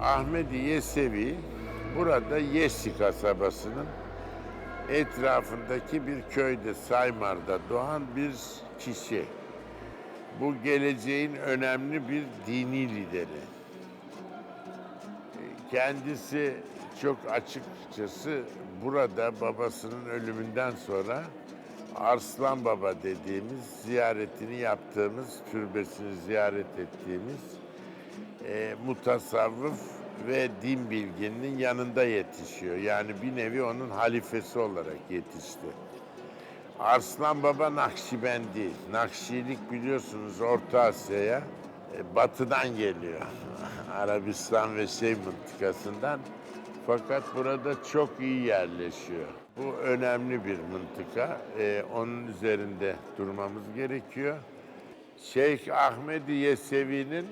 Ahmedi Yesevi burada Yesi kasabasının etrafındaki bir köyde Saymar'da doğan bir kişi. Bu geleceğin önemli bir dini lideri. Kendisi çok açıkçası burada babasının ölümünden sonra Arslan Baba dediğimiz ziyaretini yaptığımız, türbesini ziyaret ettiğimiz e, mutasavvıf ve din bilgininin yanında yetişiyor. Yani bir nevi onun halifesi olarak yetişti. Arslan Baba Nakşibendi. Nakşilik biliyorsunuz Orta Asya'ya e, batıdan geliyor. Arabistan ve şey mıntıkasından. Fakat burada çok iyi yerleşiyor. Bu önemli bir mıntıka. E, onun üzerinde durmamız gerekiyor. Şeyh Ahmedi Yesevi'nin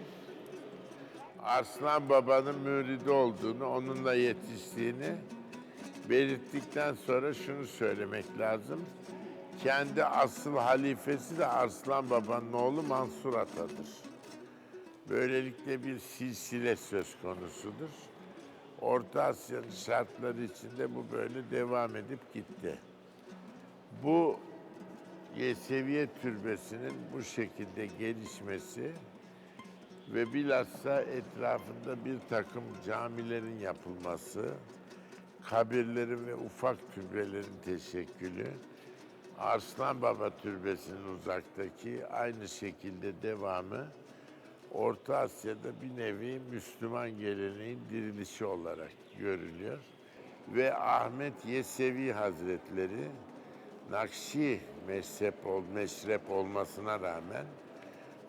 Arslan Baba'nın müridi olduğunu, onunla yetiştiğini belirttikten sonra şunu söylemek lazım. Kendi asıl halifesi de Arslan Baba'nın oğlu Mansur Ata'dır. Böylelikle bir silsile söz konusudur. Orta Asya'nın şartları içinde bu böyle devam edip gitti. Bu Yeseviye Türbesi'nin bu şekilde gelişmesi ve bilhassa etrafında bir takım camilerin yapılması, kabirlerin ve ufak türbelerin teşekkülü, Arslan Baba Türbesi'nin uzaktaki aynı şekilde devamı, Orta Asya'da bir nevi Müslüman geleneğin dirilişi olarak görülüyor. Ve Ahmet Yesevi Hazretleri, Nakşi mezhep, ol, meşrep olmasına rağmen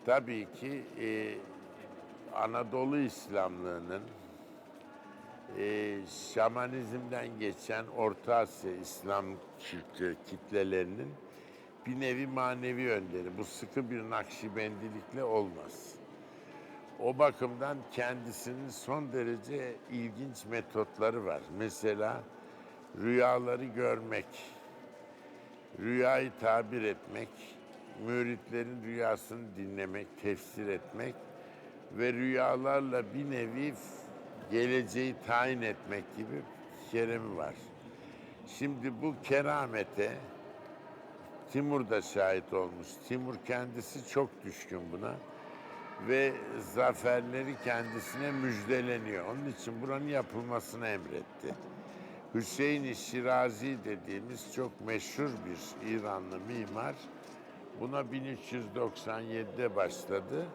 tabii ki e, Anadolu İslamlığının e, şamanizmden geçen Orta Asya İslam kültü kitlelerinin bir nevi manevi önderi. Bu sıkı bir nakşibendilikle olmaz. O bakımdan kendisinin son derece ilginç metotları var. Mesela rüyaları görmek, rüyayı tabir etmek, müritlerin rüyasını dinlemek, tefsir etmek ve rüyalarla bir nevi geleceği tayin etmek gibi keremi var. Şimdi bu keramete Timur da şahit olmuş. Timur kendisi çok düşkün buna ve zaferleri kendisine müjdeleniyor. Onun için buranın yapılmasını emretti. Hüseyin-i Şirazi dediğimiz çok meşhur bir İranlı mimar buna 1397'de başladı.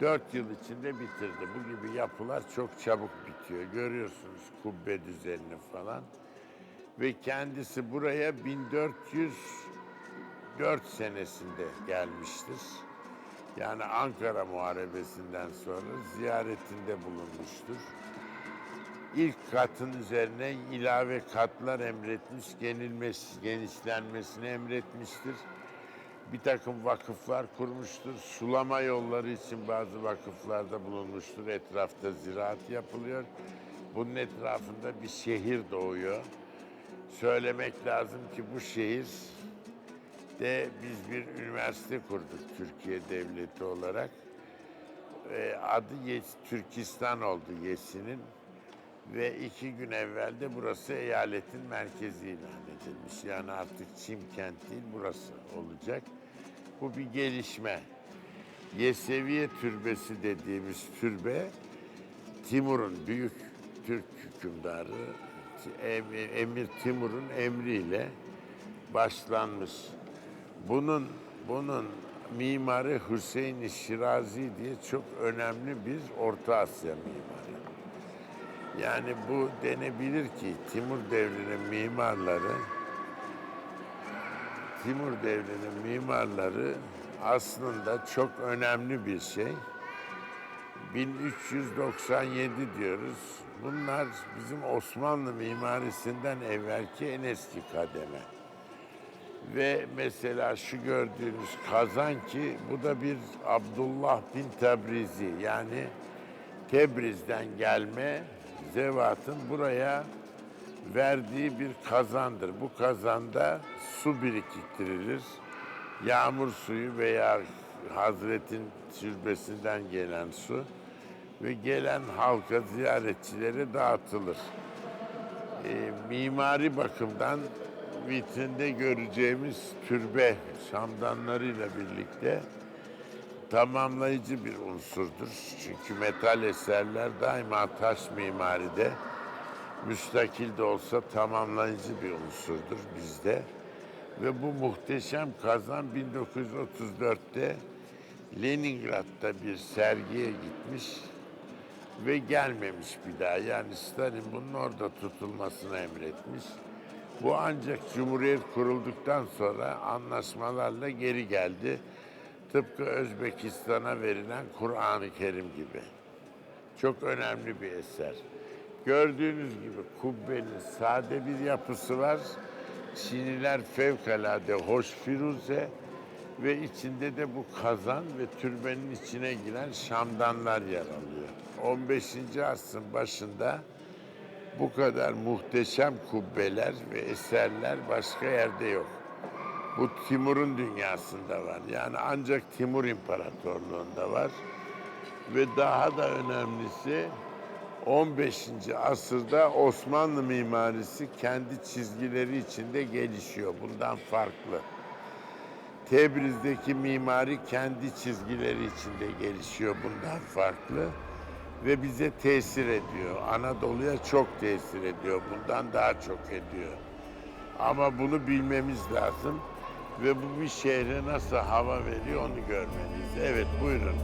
Dört yıl içinde bitirdi. Bu gibi yapılar çok çabuk bitiyor. Görüyorsunuz kubbe düzenini falan. Ve kendisi buraya 1404 senesinde gelmiştir. Yani Ankara Muharebesi'nden sonra ziyaretinde bulunmuştur. İlk katın üzerine ilave katlar emretmiş, genişlenmesini emretmiştir. Bir takım vakıflar kurmuştur. Sulama yolları için bazı vakıflarda bulunmuştur. Etrafta ziraat yapılıyor. Bunun etrafında bir şehir doğuyor. Söylemek lazım ki bu şehir de biz bir üniversite kurduk Türkiye Devleti olarak. Ee, adı Türkistan oldu Yesi'nin ve iki gün evvel de burası eyaletin merkezi ilan edilmiş. Yani artık Çimkent değil burası olacak. Bu bir gelişme. Yeseviye Türbesi dediğimiz türbe Timur'un büyük Türk hükümdarı Em- Emir Timur'un emriyle başlanmış. Bunun bunun mimarı Hüseyin Şirazi diye çok önemli bir Orta Asya mimarı. Yani bu denebilir ki Timur devrinin mimarları Timur devrinin mimarları aslında çok önemli bir şey. 1397 diyoruz. Bunlar bizim Osmanlı mimarisinden evvelki en eski kademe. Ve mesela şu gördüğünüz kazan ki bu da bir Abdullah bin Tebrizi yani Tebriz'den gelme zevatın buraya verdiği bir kazandır. Bu kazanda su biriktirilir. Yağmur suyu veya Hazretin türbesinden gelen su ve gelen halka, ziyaretçilere dağıtılır. E, mimari bakımdan vitrinde göreceğimiz türbe şamdanlarıyla birlikte tamamlayıcı bir unsurdur. Çünkü metal eserler daima taş mimaride müstakil de olsa tamamlayıcı bir unsurdur bizde. Ve bu muhteşem kazan 1934'te Leningrad'da bir sergiye gitmiş ve gelmemiş bir daha. Yani Stalin bunun orada tutulmasını emretmiş. Bu ancak Cumhuriyet kurulduktan sonra anlaşmalarla geri geldi. Tıpkı Özbekistan'a verilen Kur'an-ı Kerim gibi. Çok önemli bir eser. Gördüğünüz gibi kubbenin sade bir yapısı var. Çiniler fevkalade hoş firuze ve içinde de bu kazan ve türbenin içine giren şamdanlar yer alıyor. 15. asrın başında bu kadar muhteşem kubbeler ve eserler başka yerde yok. Bu Timur'un dünyasında var. Yani ancak Timur İmparatorluğu'nda var. Ve daha da önemlisi 15. asırda Osmanlı mimarisi kendi çizgileri içinde gelişiyor. Bundan farklı. Tebriz'deki mimari kendi çizgileri içinde gelişiyor. Bundan farklı. Ve bize tesir ediyor. Anadolu'ya çok tesir ediyor. Bundan daha çok ediyor. Ama bunu bilmemiz lazım. Ve bu bir şehre nasıl hava veriyor onu görmeliyiz. Evet buyurun.